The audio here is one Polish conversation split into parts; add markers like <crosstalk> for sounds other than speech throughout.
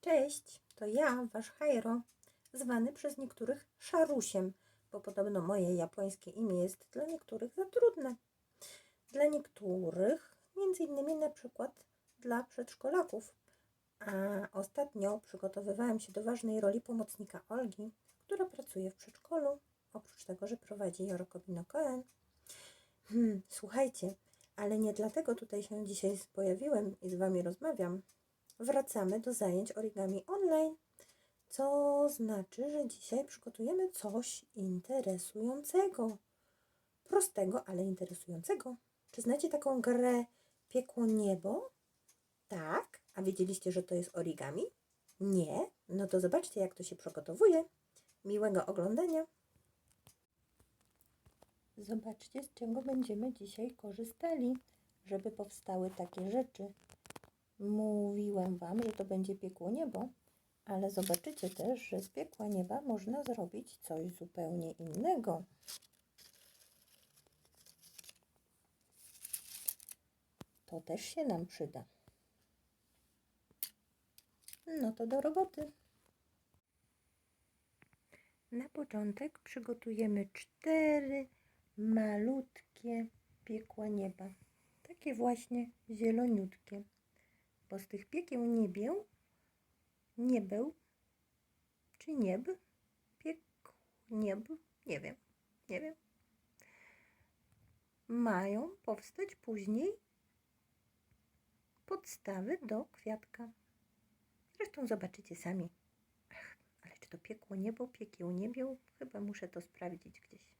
Cześć, to ja, wasz Hajro, zwany przez niektórych Szarusiem, bo podobno moje japońskie imię jest dla niektórych za trudne. Dla niektórych, między innymi na przykład dla przedszkolaków. A ostatnio przygotowywałem się do ważnej roli pomocnika Olgi, która pracuje w przedszkolu, oprócz tego, że prowadzi Jorokobino Koen. Hmm, słuchajcie, ale nie dlatego tutaj się dzisiaj pojawiłem i z wami rozmawiam. Wracamy do zajęć origami online, co znaczy, że dzisiaj przygotujemy coś interesującego. Prostego, ale interesującego. Czy znacie taką grę Piekło Niebo? Tak. A wiedzieliście, że to jest origami? Nie. No to zobaczcie, jak to się przygotowuje. Miłego oglądania. Zobaczcie, z czego będziemy dzisiaj korzystali, żeby powstały takie rzeczy. Mówiłem Wam, że to będzie piekło niebo, ale zobaczycie też, że z piekła nieba można zrobić coś zupełnie innego. To też się nam przyda. No to do roboty. Na początek przygotujemy cztery malutkie piekła nieba. Takie właśnie zieloniutkie. Bo z tych piekieł niebieł, niebeł, czy nieb, piek, nieb, nie wiem, nie wiem. Mają powstać później podstawy do kwiatka. Zresztą zobaczycie sami. Ach, ale czy to piekło niebo, piekieł niebieł? Chyba muszę to sprawdzić gdzieś.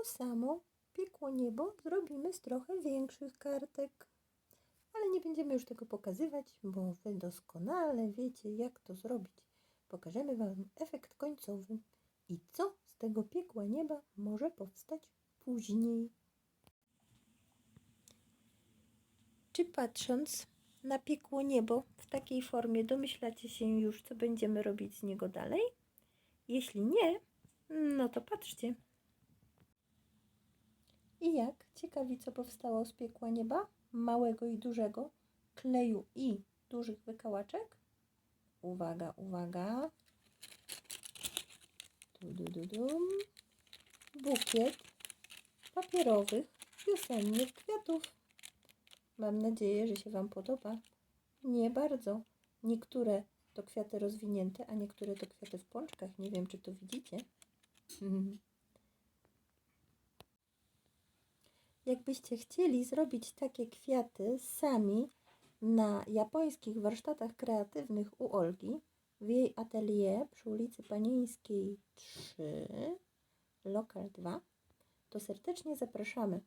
To samo piekło niebo zrobimy z trochę większych kartek. Ale nie będziemy już tego pokazywać, bo Wy doskonale wiecie, jak to zrobić. Pokażemy Wam efekt końcowy i co z tego piekła nieba może powstać później. Czy patrząc na piekło niebo w takiej formie domyślacie się już, co będziemy robić z niego dalej? Jeśli nie, no to patrzcie. I jak? Ciekawi, co powstało z piekła nieba? Małego i dużego, kleju i dużych wykałaczek? Uwaga, uwaga. Du, du, du, dum. Bukiet papierowych, wiosennych kwiatów. Mam nadzieję, że się Wam podoba. Nie bardzo. Niektóre to kwiaty rozwinięte, a niektóre to kwiaty w pączkach. Nie wiem, czy to widzicie. <laughs> Jakbyście chcieli zrobić takie kwiaty sami na japońskich warsztatach kreatywnych u Olgi w jej atelier przy ulicy Panieńskiej 3, lokal 2, to serdecznie zapraszamy.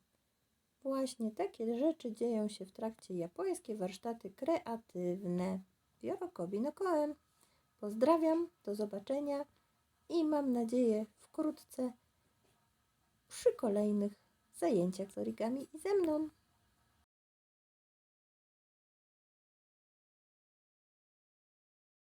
Właśnie takie rzeczy dzieją się w trakcie japońskie warsztaty kreatywne w Jorokobi no Koen. Pozdrawiam, do zobaczenia i mam nadzieję wkrótce przy kolejnych zajęciach z origami i ze mną.